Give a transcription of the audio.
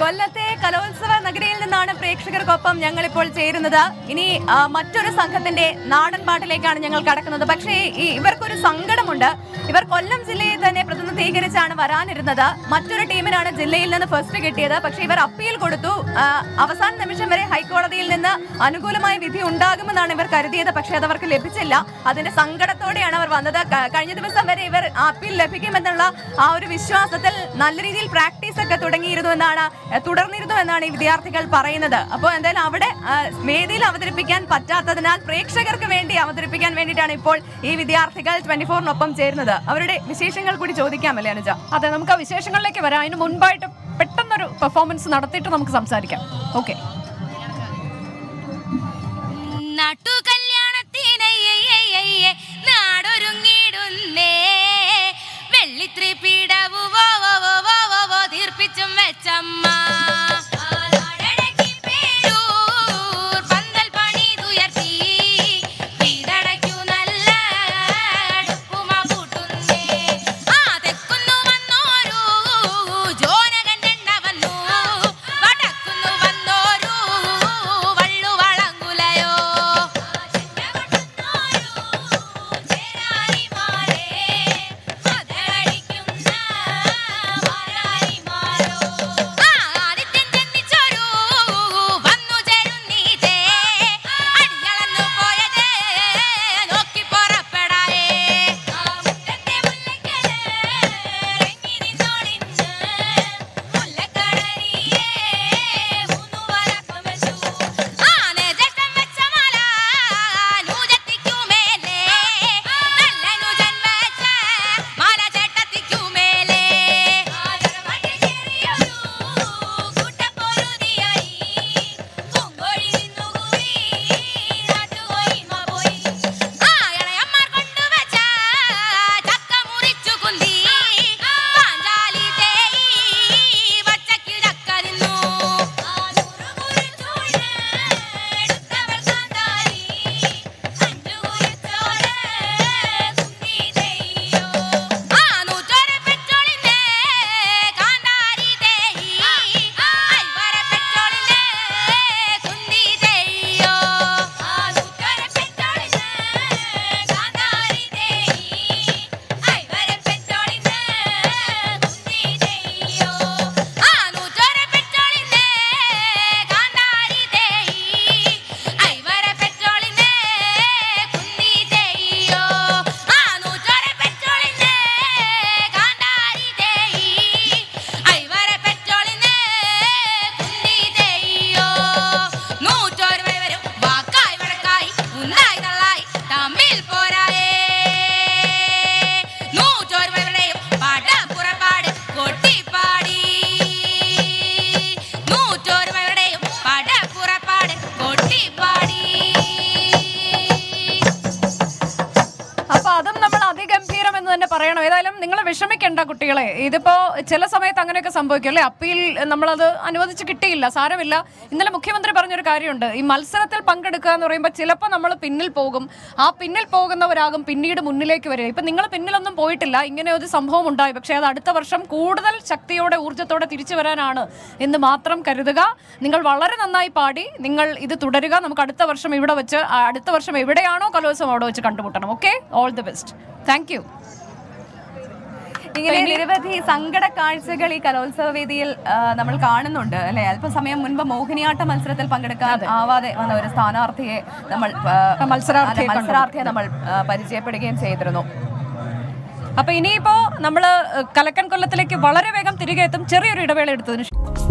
കൊല്ലത്തെ കലോത്സവ നഗരിയിൽ നിന്നാണ് പ്രേക്ഷകർക്കൊപ്പം ഞങ്ങൾ ഇപ്പോൾ ചേരുന്നത്. ഇനി മറ്റൊരു സംഘത്തിന്റെ നാടൻ പാട്ടിലേക്കാണ് ഞങ്ങൾ കടക്കുന്നത്. പക്ഷേ ഇവർക്കൊരു സങ്കടമുണ്ട്. ഇവർ കൊല്ലം ജില്ലയെ തന്നെ പ്രതിനിധീകരിച്ചാണ് വരാനിരുന്നത്. മറ്റൊരു ടീമിനാണ് ജില്ലയിൽ നിന്ന് ഫസ്റ്റ് കിട്ടിയത്. പക്ഷേ ഇവർ അപ്പീൽ കൊടുത്തു. അവസാന നിമിഷം വരെ ഹൈക്കോടതിയിൽ നിന്ന് അനുകൂലമായ വിധി ഉണ്ടാകുമെന്നാണ് ഇവർ കരുതിയത്. പക്ഷേ അത് അവർക്ക് ലഭിച്ചില്ല. അതിന്റെ സങ്കടത്തോടെയാണ് അവർ വന്നത്. കഴിഞ്ഞ ദിവസം വരെ ഇവർ അപ്പീൽ ലഭിക്കുമെന്നുള്ള ആ ഒരു വിശ്വാസത്തിൽ നല്ല രീതിയിൽ പ്രാക്ടീസ് ഒക്കെ തുടങ്ങിയിരുന്നു എന്നാണ് തുടർന്നിരുന്നു എന്നാണ് ഈ വിദ്യാർത്ഥികൾ പറയുന്നത്. അപ്പോൾ എന്തായാലും അവിടെ വേദിയിൽ അവതരിപ്പിക്കാൻ പറ്റാത്തതിനാൽ പ്രേക്ഷകർക്ക് വേണ്ടി അവതരിപ്പിക്കാൻ വേണ്ടിയിട്ടാണ് ഇപ്പോൾ ഈ വിദ്യാർത്ഥികൾ ട്വന്റി ഫോറിനൊപ്പം ചേരുന്നത്. അവരുടെ വിശേഷങ്ങൾ കൂടി ചോദിക്കാമല്ലേ അനുജ? അതെ നമുക്ക് ആ വിശേഷങ്ങളിലേക്ക് വരാം. അതിന് മുൻപായിട്ട് പെട്ടെന്നൊരു പെർഫോമൻസ് നടത്തിയിട്ട് നമുക്ക് സംസാരിക്കാം. ഓക്കെ നാട്ടു ഏതായാലും നിങ്ങൾ വിഷമിക്കേണ്ട കുട്ടികളെ. ഇതിപ്പോ ചില സമയത്ത് അങ്ങനെയൊക്കെ സംഭവിക്കും അല്ലെ? അപ്പീൽ നമ്മളത് അനുവദിച്ച് കിട്ടിയില്ല സാരമില്ല. ഇന്നലെ മുഖ്യമന്ത്രി പറഞ്ഞൊരു കാര്യമുണ്ട് ഈ മത്സരത്തിൽ പങ്കെടുക്കുക എന്ന് പറയുമ്പോൾ ചിലപ്പോൾ നമ്മൾ പിന്നിൽ പോകും. ആ പിന്നിൽ പോകുന്നവരാകും പിന്നീട് മുന്നിലേക്ക് വരിക. ഇപ്പൊ നിങ്ങൾ പിന്നിലൊന്നും പോയിട്ടില്ല ഇങ്ങനെ ഒരു സംഭവം ഉണ്ടായി. പക്ഷേ അത് അടുത്ത വർഷം കൂടുതൽ ശക്തിയോടെ ഊർജത്തോടെ തിരിച്ചു വരാനാണ് എന്ന് മാത്രം കരുതുക. നിങ്ങൾ വളരെ നന്നായി പാടി നിങ്ങൾ ഇത് തുടരുക. നമുക്ക് അടുത്ത വർഷം ഇവിടെ വെച്ച് അടുത്ത വർഷം എവിടെയാണോ കലോത്സവം അവിടെ വെച്ച് കണ്ടുമുട്ടണം. Okay? All the best thank ഇങ്ങനെ നിരവധി സങ്കട കാഴ്ചകൾ ഈ കലോത്സവ വേദിയിൽ നമ്മൾ കാണുന്നുണ്ട് അല്ലെ? അല്പസമയം മുൻപ് മോഹിനിയാട്ട മത്സരത്തിൽ പങ്കെടുക്കാൻ ആവാതെ വന്ന ഒരു സ്ഥാനാർത്ഥിയെ നമ്മൾ മത്സരാർത്ഥിയെ നമ്മൾ പരിചയപ്പെടുകയും ചെയ്തിരുന്നു. അപ്പൊ ഇനിയിപ്പോ നമ്മൾ കലക്കൻ കൊല്ലത്തിലേക്ക് വളരെ വേഗം തിരികെ എത്തും. ചെറിയൊരു ഇടവേള എടുത്തതിന് ശേഷം.